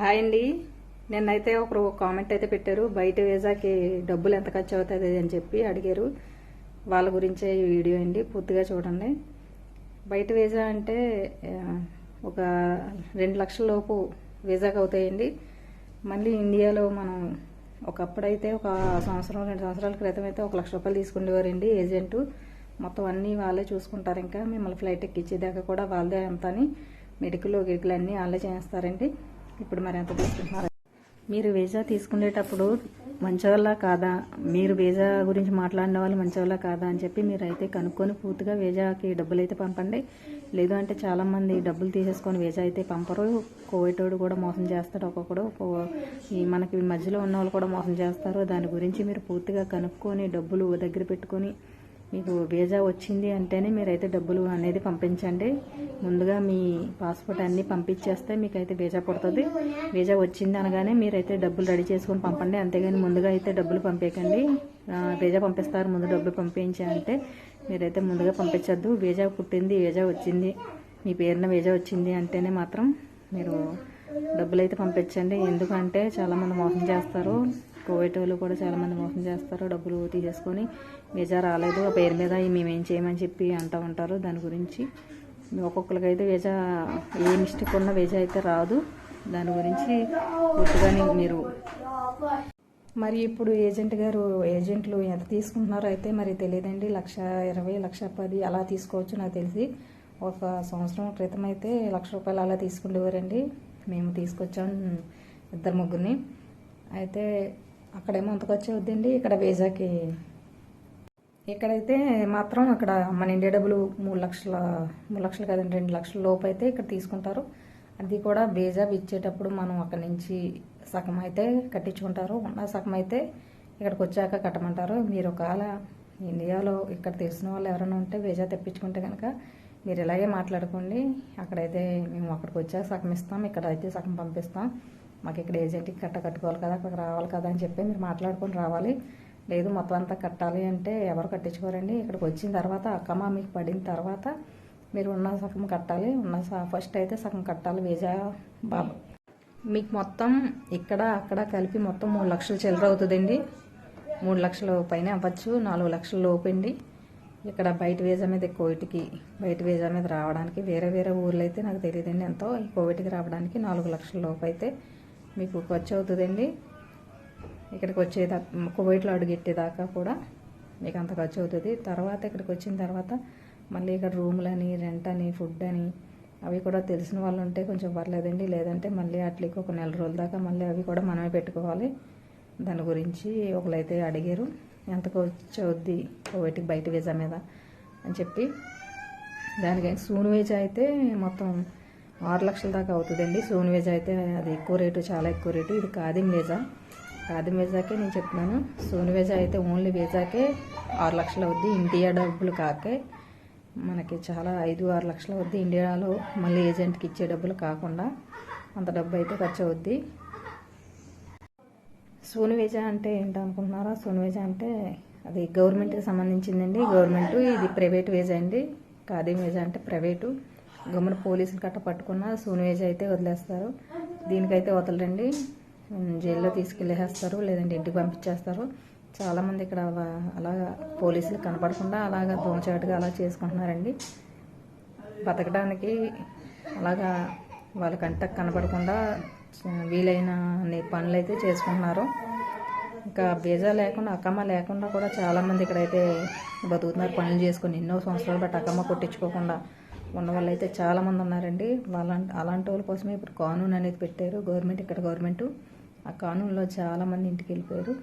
Hi అండి. నిన్నైతే ఒకరు కామెంట్ అయితే పెట్టారు బయట వీసాకి డబ్బులు ఎంత ఖర్చు అవుతుంది అని చెప్పి అడిగారు. వాళ్ళ గురించే ఈ వీడియో అండి పూర్తిగా చూడండి. బయట వీసా అంటే ఒక రెండు లక్షల లోపు వీసాకి అవుతాయండి. మళ్ళీ ఇండియాలో మనం ఒకప్పుడైతే ఒక సంవత్సరం రెండు సంవత్సరాల క్రితం అయితే ఒక లక్ష రూపాయలు తీసుకునేవారండి ఏజెంటు. మొత్తం అన్నీ వాళ్ళే చూసుకుంటారు ఇంకా. మిమ్మల్ని ఫ్లైట్ ఎక్కించేదాకా కూడా వాళ్ళదే అంతా అని మెడికల్ గిడికలు అన్నీ వాళ్ళే చేస్తారండి. ఇప్పుడు మరి ఎంత తీసుకుంటున్నారు? మీరు వీసా తీసుకునేటప్పుడు మంచివాళ్ళ కాదా? మీరు వీసా గురించి మాట్లాడిన వాళ్ళు మంచివాళ్ళ కాదా అని చెప్పి మీరు అయితే కనుక్కొని పూర్తిగా వీసాకి డబ్బులు అయితే పంపండి. లేదు అంటే చాలామంది డబ్బులు తీసేసుకొని వీసా అయితే పంపరు. కోవిటోడు కూడా మోసం చేస్తాడు ఒక్కొక్కడు కో- ఈ మనకి మధ్యలో ఉన్న వాళ్ళు కూడా మోసం చేస్తారు. దాని గురించి మీరు పూర్తిగా కనుక్కొని డబ్బులు దగ్గర పెట్టుకొని మీకు వీసా వచ్చింది అంటేనే మీరైతే డబ్బులు అనేది పంపించండి. ముందుగా మీ పాస్పోర్ట్ అన్నీ పంపించేస్తే మీకైతే వీసా పడుతుంది. వీసా వచ్చింది అనగానే మీరైతే డబ్బులు రెడీ చేసుకొని పంపండి. అంతేగాని ముందుగా అయితే డబ్బులు పంపించకండి ఆ, వీసా పంపిస్తారు. ముందు డబ్బులు పంపించాలంటే మీరైతే ముందుగా పంపించద్దు. వీసా పుట్టింది వీసా వచ్చింది. మీ పేరున వీసా వచ్చింది అంటేనే మాత్రం మీరు డబ్బులు అయితే పంపించండి. ఎందుకంటే చాలామంది మోసం చేస్తారు. కోవిడ్ వాళ్ళు కూడా చాలామంది మోసం చేస్తారు. డబ్బులు తీసేసుకొని వీసా రాలేదు. ఆ పేరు మీద మేమేం చేయమని చెప్పి అంటూ ఉంటారు. దాని గురించి ఒక్కొక్కరికైతే వేజా ఏ మిస్టేక్ ఉన్న వీసా అయితే రాదు. దాని గురించి పూర్తిగానే మీరు మరి ఇప్పుడు ఏజెంట్ గారు ఏజెంట్లు ఎంత తీసుకుంటున్నారో అయితే మరి తెలియదండి. లక్ష ఇరవై లక్ష పది అలా తీసుకోవచ్చు నాకు తెలిసి. ఒక సంవత్సరం క్రితం అయితే లక్ష రూపాయలు అలా తీసుకుండేవారండి. మేము తీసుకొచ్చాం ఇద్దరు ముగ్గురిని. అయితే అక్కడేమో అంత ఖర్చు అవుద్దండి ఇక్కడ వీసాకి ఇక్కడైతే మాత్రం అక్కడ మన ఇండియా డబ్బులు మూడు లక్షల మూడు లక్షలు కదండి రెండు లక్షల లోపు అయితే ఇక్కడ తీసుకుంటారు. అది కూడా బీజా ఇచ్చేటప్పుడు మనం అక్కడి నుంచి సగం అయితే కట్టించుకుంటారు. ఉన్న సగం అయితే ఇక్కడికి వచ్చాక కట్టమంటారు. మీరు ఒకవేళ ఇండియాలో ఇక్కడ తెలిసిన వాళ్ళు ఎవరైనా ఉంటే వీసా తెప్పించుకుంటే కనుక మీరు ఇలాగే మాట్లాడుకోండి. అక్కడైతే మేము అక్కడికి వచ్చాక సగం ఇస్తాం. ఇక్కడ అయితే సగం పంపిస్తాం. మాకు ఇక్కడ ఏజెంట్కి కట్ట కట్టుకోవాలి కదా అక్కడికి రావాలి కదా అని చెప్పి మీరు మాట్లాడుకొని రావాలి. లేదు మొత్తం అంతా కట్టాలి అంటే ఎవరు కట్టించుకోరండి. ఇక్కడికి వచ్చిన తర్వాత అక్కమ్మ మీకు పడిన తర్వాత మీరు ఉన్న సగం కట్టాలి. ఉన్న ఫస్ట్ అయితే సగం కట్టాలి వీజా బాబు. మీకు మొత్తం ఇక్కడ అక్కడ కలిపి మొత్తం మూడు లక్షలు చిల్లర అవుతుందండి. మూడు లక్షల పైన అవ్వచ్చు నాలుగు లక్షల లోపండి ఇక్కడ బయట వీజా మీద కోవిడ్కి బయట వీజా మీద రావడానికి వేరే వేరే ఊర్లు అయితే నాకు తెలియదండి ఎంతో. ఈ కోవిడ్కి రావడానికి నాలుగు లక్షల లోపు అయితే మీకు ఖర్చు అవుతుందండి. ఇక్కడికి వచ్చేదాకా కువైట్లో అడుగెట్టేదాకా కూడా మీకు అంత ఖర్చు అవుతుంది. తర్వాత ఇక్కడికి వచ్చిన తర్వాత మళ్ళీ ఇక్కడ రూములని రెంట్ అని ఫుడ్ అని అవి కూడా తెలిసిన వాళ్ళు ఉంటే కొంచెం పర్లేదండి. లేదంటే మళ్ళీ అట్లకి ఒక నెల రోజుల దాకా మళ్ళీ అవి కూడా మనమే పెట్టుకోవాలి. దాని గురించి ఒకరైతే అడిగారు. ఎంత ఖర్చు అవుద్ది కువైట్కి బయట వీసా మీద అని చెప్పి. దానికి సూన్ వేజ్ అయితే మొత్తం ఆరు లక్షల దాకా అవుతుందండి. సోన్ వేజ్ అయితే అది ఎక్కువ రేటు చాలా ఎక్కువ రేటు. ఇది కాదిం వేజా కాదిం వేజాకే నేను చెప్తున్నాను. సోన్ వేజా అయితే ఓన్లీ వేజాకే ఆరు లక్షలు అవుద్ది. ఇండియా డబ్బులు కాకే మనకి చాలా ఐదు ఆరు లక్షలు అవుద్ది. ఇండియాలో మళ్ళీ ఏజెంట్కి ఇచ్చే డబ్బులు కాకుండా అంత డబ్బు అయితే ఖర్చు అవుద్ది. సోని వేజా అంటే ఏంటనుకుంటున్నారా? సోని వేజా అంటే అది గవర్నమెంట్కి సంబంధించిందండి. గవర్నమెంట్ ఇది ప్రైవేట్ వేజా అండి. కాదిం వేజా అంటే ప్రైవేటు. గమ్మున పోలీసులు కట్ట పట్టుకున్న సూనివేజ్ అయితే వదిలేస్తారు. దీనికైతే వదలరండి. జైల్లో తీసుకెళ్ళేస్తారు లేదంటే ఇంటికి పంపించేస్తారు. చాలామంది ఇక్కడ అలాగా పోలీసులు కనపడకుండా అలాగా దోమచాటుగా అలా చేసుకుంటున్నారండి. బతకడానికి అలాగా వాళ్ళ కంటకు కనపడకుండా వీలైన పనులు అయితే చేసుకుంటున్నారు. ఇంకా బీజా లేకుండా అక్కమ్మ లేకుండా కూడా చాలామంది ఇక్కడైతే బతుకుతున్నారు పనులు చేసుకొని ఎన్నో సంవత్సరాలు బట్టి అక్కమ్మ కొట్టించుకోకుండా. ఉన్న వాళ్ళు అయితే చాలామంది ఉన్నారండి. వాళ్ళ అలాంటి వాళ్ళ కోసమే ఇప్పుడు కానూన్ అనేది పెట్టారు. గవర్నమెంట్ ఇక్కడ గవర్నమెంట్. ఆ కానూన్లో చాలామంది ఇంటికి వెళ్ళిపోయారు.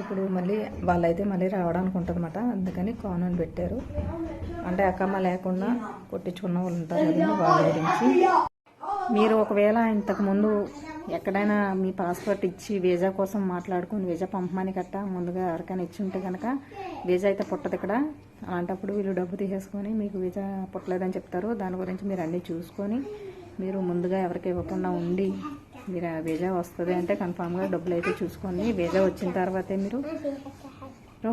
ఇప్పుడు మళ్ళీ వాళ్ళైతే మళ్ళీ రావడానికి ఉంటుందన్నమాట. అందుకని కానూన్ పెట్టారు. అంటే అక్కమ్మ లేకుండా కొట్టించుకున్న వాళ్ళు ఉంటారు కదండి వాళ్ళ గురించి. మీరు ఒకవేళ ఇంతకుముందు ఎక్కడైనా మీ పాస్పోర్ట్ ఇచ్చి వీజా కోసం మాట్లాడుకుని వీజా పంపమని కట్ట ముందుగా ఎవరికైనా ఇచ్చి ఉంటే కనుక వీజా అయితే పుట్టదు ఇక్కడ. అలాంటప్పుడు వీళ్ళు డబ్బు తీసేసుకొని మీకు వీజా పుట్టలేదని చెప్తారు. దాని గురించి మీరు అన్నీ చూసుకొని మీరు ముందుగా ఎవరికి ఇవ్వకుండా ఉండి మీరు వీజా వస్తుంది అంటే కన్ఫామ్గా డబ్బులు అయితే చూసుకోండి. వీజా వచ్చిన తర్వాతే మీరు రో.